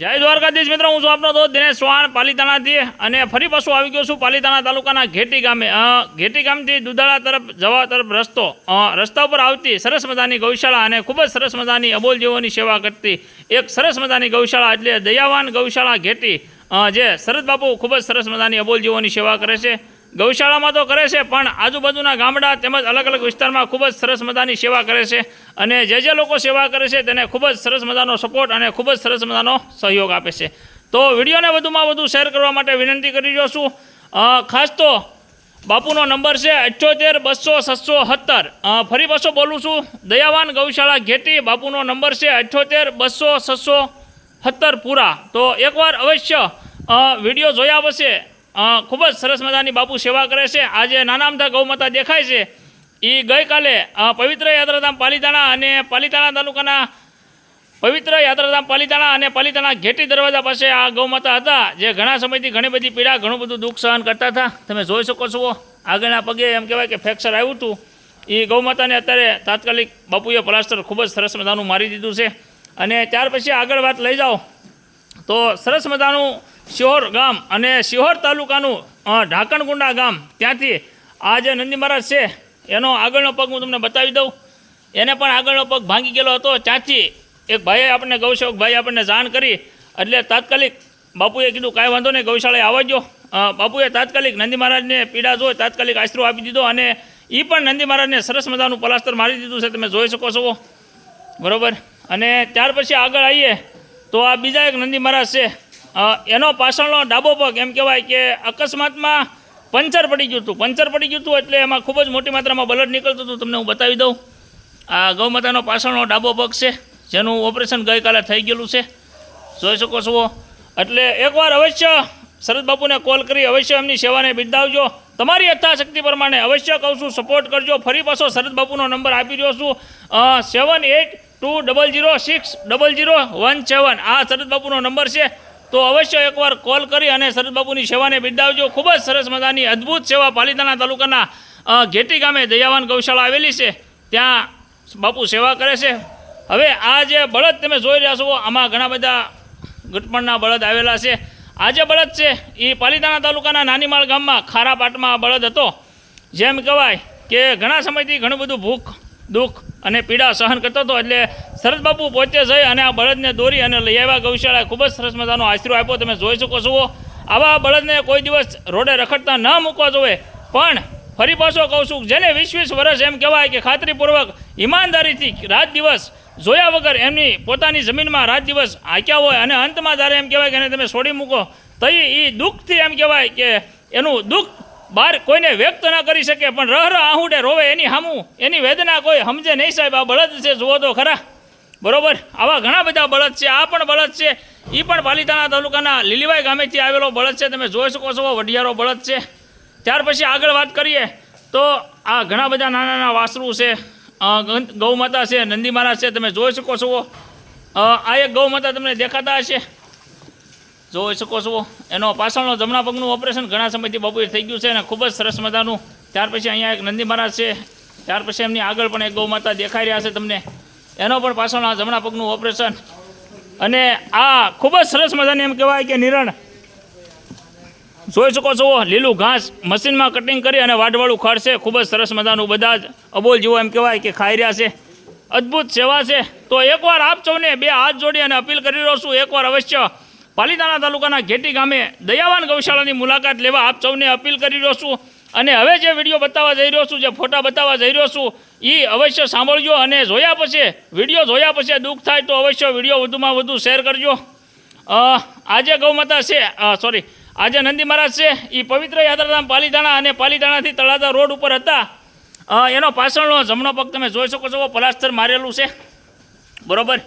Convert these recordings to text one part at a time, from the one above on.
જય દ્વારકાધીશ મિત્રો, હું છું આપનો દોસ્ત દિનેશ ચૌહાણ, પાલિતાણાથી અને ફરી પાછું આવી ગયો છું પાલીતાણા તાલુકાના ઘેટી ગામે. ઘેટી ગામથી દુધાળા તરફ જવા તરફ રસ્તો રસ્તા ઉપર આવતી સરસ મજાની ગૌશાળા અને ખૂબ જ સરસ મજાની અબોલ જીવોની સેવા કરતી એક સરસ મજાની ગૌશાળા એટલે દયાવાન ગૌશાળા ઘેટી જે શરદ બાપુ ખૂબ જ સરસ મજાની અબોલ જીવોની સેવા કરે છે. ગૌશાળામાં તો કરે છે, પણ આજુબાજુના ગામડા તેમજ અલગ અલગ વિસ્તારમાં ખૂબ જ સરસ મજાની સેવા કરે છે અને જે જે લોકો સેવા કરે છે તેને ખૂબ જ સરસ મજાનો સપોર્ટ અને ખૂબ જ સરસ મજાનો સહયોગ આપે છે. તો વિડીયોને વધુમાં વધુ શેર કરવા માટે વિનંતી કરી રહ્યો છું. ખાસ તો બાપુનો નંબર છે અઠ્યોતેર, બસો, સત્સો સત્તર. ફરી પાછો બોલું છું. દયાવાન ગૌશાળા ઘેટી બાપુનો નંબર છે અઠ્યોતેર, બસો, સત્સો સત્તર પૂરા. તો એકવાર અવશ્ય વીડિયો જોયા પછી ખૂબ જ સરસ મજાની બાપુ સેવા કરે છે. આજે નાના અમથા ગૌમાતા દેખાય છે. એ ગઈકાલે પવિત્ર યાત્રાધામ પાલીતાણા અને પાલીતાણા તાલુકાના પવિત્ર યાત્રાધામ પાલીતાણા અને પાલીતાણા ઘેટી દરવાજા પાસે આ ગૌમાતા હતા, જે ઘણા સમયથી ઘણી બધી પીડા, ઘણું બધું દુઃખ સહન કરતા હતા. તમે જોઈ શકો છો, આગળના પગે એમ કહેવાય કે ફ્રેક્ચર આવ્યું હતું. એ ગૌમાતાને અત્યારે તાત્કાલિક બાપુએ પ્લાસ્ટર ખૂબ જ સરસ મજાનું મારી દીધું છે. અને ત્યાર પછી આગળ વાત લઈ જાઓ. તો સરસ મજાનું શિહોર ગામ અને શિહોર તાલુકાનું ઢાંકણગુંડા ગામ. ત્યાંથી આ જે નંદી મહારાજ છે, એનો આગળનો પગ હું તમને બતાવી દઉં. એને પણ આગળનો પગ ભાંગી ગયેલો હતો. ત્યાંથી એક ભાઈએ આપણને, ગૌસેવક ભાઈ આપણને જાણ કરી. એટલે તાત્કાલિક બાપુએ કીધું, કાંઈ વાંધો નહીં, ગૌશાળાએ આવજો બાપુએ તાત્કાલિક નંદી મહારાજને પીડા જોઈ તાત્કાલિક આશરો આપી દીધો અને એ પણ નંદી મહારાજને સરસ મજાનું પલાસ્તર મારી દીધું છે. તમે જોઈ શકો છો. બરાબર? અને ત્યાર પછી આગળ આવીએ તો આ બીજા એક નંદી મહારાજ છે એનો પાછળનો ડાબો પગ એમ કહેવાય કે અકસ્માતમાં પંચર પડી ગયું હતું. પંચર પડી ગયું હતું એટલે એમાં ખૂબ જ મોટી માત્રામાં બ્લડ નીકળતું હતું. તમને હું બતાવી દઉં. આ ગૌમાતાનો પાછળનો ડાબો પગ છે, જેનું ઓપરેશન ગઈકાલે થઈ ગયેલું છે. જોઈ શકો છો. એટલે એકવાર અવશ્ય શરદ બાપુને કોલ કરી, અવશ્ય એમની સેવાને બિરદાવજો. તમારી યથાશક્તિ પ્રમાણે અવશ્ય કહું છું સપોર્ટ કરજો. ફરી પાછો શરદ બાપુનો નંબર આપી રહ્યો છું. Seven eight two double zero six double zero one seven આ શરદ બાપુનો નંબર છે. તો અવશ્ય એકવાર કોલ કરી અને શરદ બાપુની સેવાને બિરદાવજો. ખૂબ જ સરસ મજાની અદ્ભુત સેવા પાલીતાણા તાલુકાના ઘેટી ગામે દયાવાન ગૌશાળા આવેલી છે. ત્યાં બાપુ સેવા કરે છે. હવે આ જે બળદ તમે જોઈ રહ્યા છો, આમાં ઘણા બધા ગટપણના બળદ આવેલા છે. આ જે બળદ છે એ પાલીતાણા તાલુકાના નાનીમાળ ગામમાં ખારાપાટમાં બળદ હતો. જેમ કહેવાય કે ઘણા સમયથી ઘણું બધું ભૂખ દુઃખ અને પીડા સહન કરતો હતો એટલે શરદ બાપુ પોતે જઈ અને આ બળદને દોરી અને લઈ આવ્યા. ગૌશાળાએ ખૂબ જ સરસ મજાનો આશરો આપ્યો. તમે જોઈ શકો છો. આવા બળદને કોઈ દિવસ રોડે રખડતા ન મૂકવા જોવે પણ ફરી પાછો કહું છું, જેને વીસ વીસ વર્ષ એમ કહેવાય કે ખાતરીપૂર્વક ઈમાનદારીથી રાત દિવસ જોયા વગર એમની પોતાની જમીનમાં રાત દિવસ હાંક્યા હોય અને અંતમાં જ્યારે એમ કહેવાય કે એને તમે છોડી મૂકો તો એ દુઃખથી એમ કહેવાય કે એનું દુઃખ બહાર કોઈને વ્યક્ત ના કરી શકે, પણ રહ રહ આહુડે રોવે એની હામું. એની વેદના કોઈ સમજે નહીં સાહેબ, આ બળદ છે, જુઓ તો ખરા. બરોબર? આવા ઘણા બધા બળદ છે, આ પણ બળદ છે. એ પણ પાલિતાણા તાલુકાના લીલીવાઈ ગામેથી આવેલો બળદ છે, તમે જોઈ શકો છો, વઢિયારો બળદ છે. ત્યાર પછી આગળ વાત કરીએ તો આ ઘણા બધા નાના નાના વાસરું છે ગૌમાતા છે, નંદી મહારાજ છે, તમે જોઈ શકો છો. આ એક ગૌમાતા તમને દેખાતા હશે. જોઈ શકો છો. એનો પાછળનો જમણા પગનું ઓપરેશન ઘણા સમયથી બાપુએ થઈ ગયું છે અને ખૂબ જ સરસ મજાનું. ત્યાર પછી અહીંયા એક નંદી મહારાજ છે. ત્યાર પછી એમની આગળ પણ એક ગૌમાતા દેખાઈ રહ્યા છે તમને. એનો પણ પાછળના જમણા પગનું ઓપરેશન. અને આ ખૂબ જ સરસ મજાની એમ કહેવાય કે નિરણ. જોઈ શકો છો, લીલું ઘાસ મશીનમાં કટિંગ કરી અને વાઢવાળું ખડ છે. ખૂબ જ સરસ મજાનું બધા જ અબોલ જેવો એમ કહેવાય કે ખાઈ રહ્યા છે. અદ્ભુત સેવા છે. તો એકવાર આપ સૌને બે હાથ જોડી અને અપીલ કરી રહ્યો છું, એકવાર અવશ્ય પાલીતાણા તાલુકાના ઘેટી ગામે દયાવાન ગૌશાળાની મુલાકાત લેવા આપ સૌને અપીલ કરી રહ્યો છું. અને હવે જે વીડિયો બતાવવા જઈ રહ્યો છું, જે ફોટા બતાવવા જઈ રહ્યો છું એ અવશ્ય સાંભળજો અને જોયા પછી, વીડિયો જોયા પછી દુઃખ થાય તો અવશ્ય વીડિયો વધુમાં વધુ શેર કરજો. આજે ગૌમાતા છે સોરી આજે નંદી મહારાજ છે એ પવિત્ર યાત્રાધામ પાલીતાણા અને પાલીતાણાથી તળાજા રોડ ઉપર હતા. એનો પાછળનો જમણો પગ તમે જોઈ શકો છો પ્લાસ્ટર મારેલું છે. બરોબર?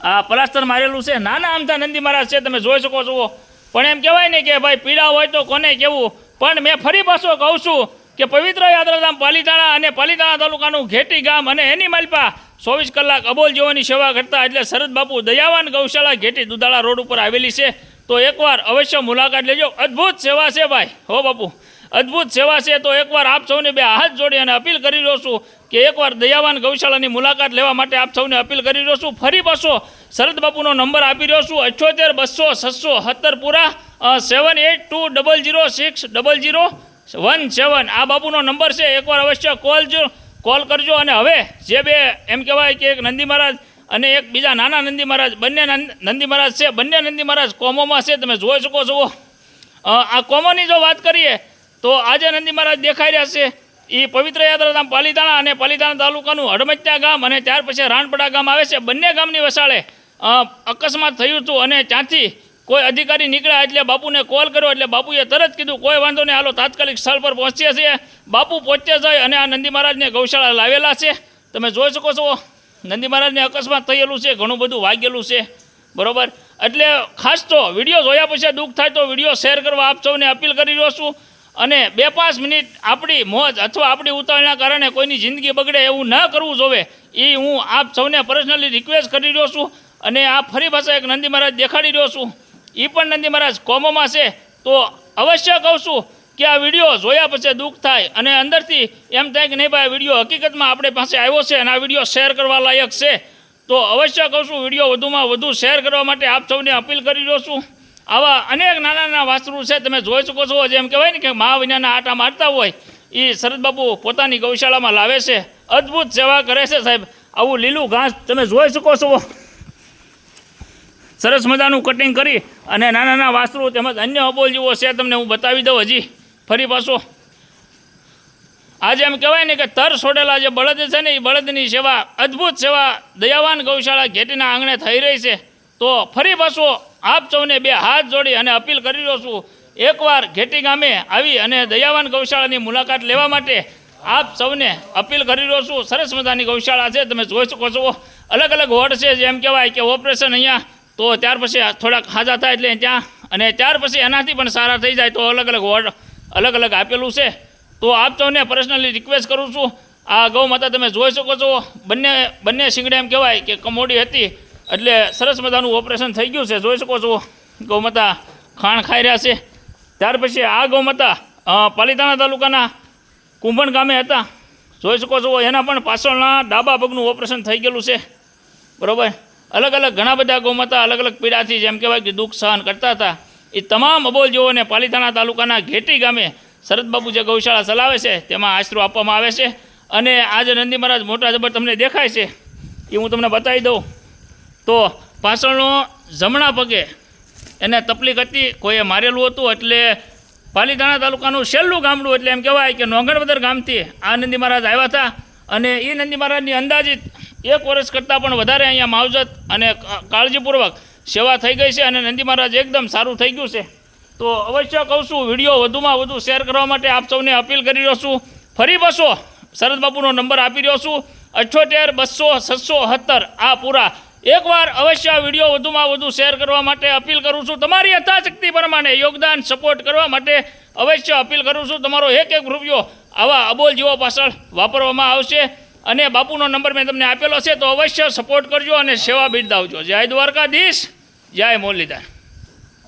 આ પ્લાસ્ટર મારેલું છે. નાના આમતા નંદી મહારાજ છે, તમે જોઈ શકો છો. પણ એમ કહેવાય ને કે ભાઈ, પીડા હોય તો કોને કેવું? પણ મેં ફરી પાછો કહું છું કે પવિત્ર યાત્રાધામ પાલીતાણા અને પાલીતાણા તાલુકાનું ઘેટી ગામ અને એની માલપા ચોવીસ કલાક અબોલ જીવોની સેવા કરતા એટલે શરદ બાપુ દયાવાન ગૌશાળા ઘેટી દુધાળા રોડ ઉપર આવેલી છે. તો એકવાર અવશ્ય મુલાકાત લેજો. અદ્ભુત સેવા છે ભાઈ. હો બાપુ. અદ્ભુત સેવા છે. તો એકવાર આપ સૌને બે હાથ જોડી અને અપીલ કરી રહ્યો છું કે એકવાર દયાવાન ગૌશાળાની મુલાકાત લેવા માટે આપ સૌને અપીલ કરી રહ્યો છું. ફરી પાછો શરદ બાપુનો નંબર આપી રહ્યો છું. અઠ્યોતેર, બસો, છસો, સત્તર પૂરા. Seven eight two double zero six double zero one seven આ બાપુનો નંબર છે. એકવાર અવશ્ય કોલ જો, કોલ કરજો અને હવે જે બે એમ કહેવાય કે એક નંદી મહારાજ અને એક બીજા નાના નંદી મહારાજ, બંને નંદી મહારાજ છે. બંને નંદી મહારાજ કોમોમાં છે. તમે જોઈ શકો છો. આ કોમોની જો વાત કરીએ તો આજે નંદી મહારાજ દેખાઈ રહ્યા છે. એ પવિત્ર યાત્રાધામ પાલીતાણા અને પાલીતાણા તાલુકાનું હડમત્યા ગામ અને ત્યાર પછી રાણપડા ગામ આવે છે. બંને ગામની વસાળે અકસ્માત થયું હતું અને ત્યાંથી કોઈ અધિકારી નીકળ્યા એટલે બાપુને કોલ કર્યો એટલે બાપુએ તરત કીધું, કોઈ વાંધો નહીં, હાલો તાત્કાલિક સ્થળ પર પહોંચ્યા છીએ. બાપુ પહોંચ્યા જાય અને આ નંદી મહારાજને ગૌશાળા લાવેલા છે. તમે જોઈ શકો છો, નંદી મહારાજને અકસ્માત થયેલું છે, ઘણું બધું વાગેલું છે. બરોબર? એટલે ખાસ તો વીડિયો જોયા પછી દુઃખ થાય તો વીડિયો શેર કરવા આપ સૌને અપીલ કરી રહ્યો છું. અને બે પાંચ મિનિટ આપણી મોજ અથવા આપણી ઉતાવળના કારણે કોઈની જિંદગી બગડે એવું ન કરવું જોવે, એ હું આપ સૌને પર્સનલી રિક્વેસ્ટ કરી રહ્યો છું અને આ ફરી પાછા એક નંદી મહારાજ દેખાડી રહ્યો છું. એ પણ નંદી મહારાજ કોમોમાં છે. તો અવશ્ય કહું છું કે આ વીડિયો જોયા પછી દુઃખ થાય અને અંદરથી એમ થાય કે નહીં ભાઈ વીડિયો હકીકતમાં આપણે પાસે આવ્યો છે અને આ વીડિયો શેર કરવા લાયક છે. તો અવશ્ય કહું છું, વીડિયો વધુમાં વધુ શેર કરવા માટે આપ સૌને અપીલ કરી રહ્યો છું. આવા અનેક નાના નાના વાસ્ત્રુ છે, તમે જોઈ શકો છો. જેમ કહેવાય ને કે મા વિનાના આટા મારતા હોય એ શરદબાપુ પોતાની ગૌશાળામાં લાવે છે. અદ્ભુત સેવા કરે છે સાહેબ. આવું લીલું ઘાસ તમે જોઈ શકો છો. સરસ મજાનું કટિંગ કરી અને નાના નાના વાસ્ત્રુ તેમજ અન્ય અબોલ જેવો છે, તમને હું બતાવી દઉં હજી. ફરી પાછો. આજે એમ કહેવાય ને કે તર છોડેલા જે બળદ છે ને એ બળદની સેવા, અદ્ભુત સેવા દયાવાન ગૌશાળા ઘેટીના આંગણે થઈ રહી છે. તો ફરી પાછો આપ સૌને બે હાથ જોડી અને અપીલ કરી રહ્યો છું, એકવાર ઘેટી ગામે આવી અને દયાવાન ગૌશાળાની મુલાકાત લેવા માટે આપ સૌને અપીલ કરી રહ્યો છું. સરસ મજાની ગૌશાળા છે, તમે જોઈ શકો છો. અલગ અલગ વોર્ડ છે, જેમ કહેવાય કે ઓપરેશન અહીંયા, તો ત્યાર પછી થોડાક હાજા થાય એટલે ત્યાં, અને ત્યાર પછી એનાથી પણ સારા થઈ જાય તો અલગ અલગ વોર્ડ, અલગ અલગ આપેલું છે. તો આપ સૌને પર્સનલી રિક્વેસ્ટ કરું છું, આ ગૌ માતા તમે જોઈ શકો છો. બંને બંને શિંગડા એમ કહેવાય કે કમોડી હતી એટલે સરસ મજાનું ઓપરેશન થઈ ગયું છે. જોઈ શકો છો, ગૌમાતા ખાણ ખાઈ રહ્યા છે. ત્યાર પછી આ ગૌમાતા પાલિતાણા તાલુકાના કુંભણ ગામે હતા. જોઈ શકો છો, એના પણ પાછળના ડાબા પગનું ઓપરેશન થઈ ગયેલું છે. બરાબર? અલગ અલગ ઘણા બધા ગૌમાતા અલગ અલગ પીડાથી જેમ કહેવાય કે દુઃખ સહન કરતા હતા. એ તમામ અબોલજીઓને પાલીતાણા તાલુકાના ઘેટી ગામે શરદબાબુ જે ગૌશાળા ચલાવે છે. તેમાં આશરો આપવામાં આવે છે. અને આજે નંદી મહારાજ મોટા જબર તમને દેખાય છે. એ હું તમને બતાવી દઉં. તો પાછળનો જમણા પગે એને તકલીફ હતી, કોઈએ મારેલું હતું, એટલે પાલીતાણા તાલુકાનું છેલ્લું ગામડું, એટલે એમ કહેવાય કે નોંગણવદર ગામથી આ નંદી મહારાજ આવ્યા હતા. અને એ નંદી મહારાજની અંદાજિત એક વર્ષ કરતાં પણ વધારે અહીંયા માવજત અને કાળજીપૂર્વક સેવા થઈ ગઈ છે અને નંદી મહારાજ એકદમ સારું થઈ ગયું છે. તો અવશ્ય કહું છું, વીડિયો વધુમાં વધુ શેર કરવા માટે આપ સૌને અપીલ કરી રહ્યો છું. ફરી બસો. શરદ બાપુનો નંબર આપી રહ્યો છું. અઠ્યોતેર, બસો, છસો સત્તર આ પૂરા એકવાર અવશ્ય વીડિયો વધુમાં વધુ શેર કરવા માટે અપીલ કરું છું. તમારી યથાશક્તિ પ્રમાણે યોગદાન, સપોર્ટ કરવા માટે અવશ્ય અપીલ કરું છું. તમારો એક એક રૂપિયો આવા અબોલ જીવો પાછળ વાપરવામાં આવશે અને બાપુનો નંબર મેં તમને આપેલો છે, તો અવશ્ય સપોર્ટ કરજો અને સેવા બિરદાવજો. જય દ્વારકાધીશ, જય મુરલીધર.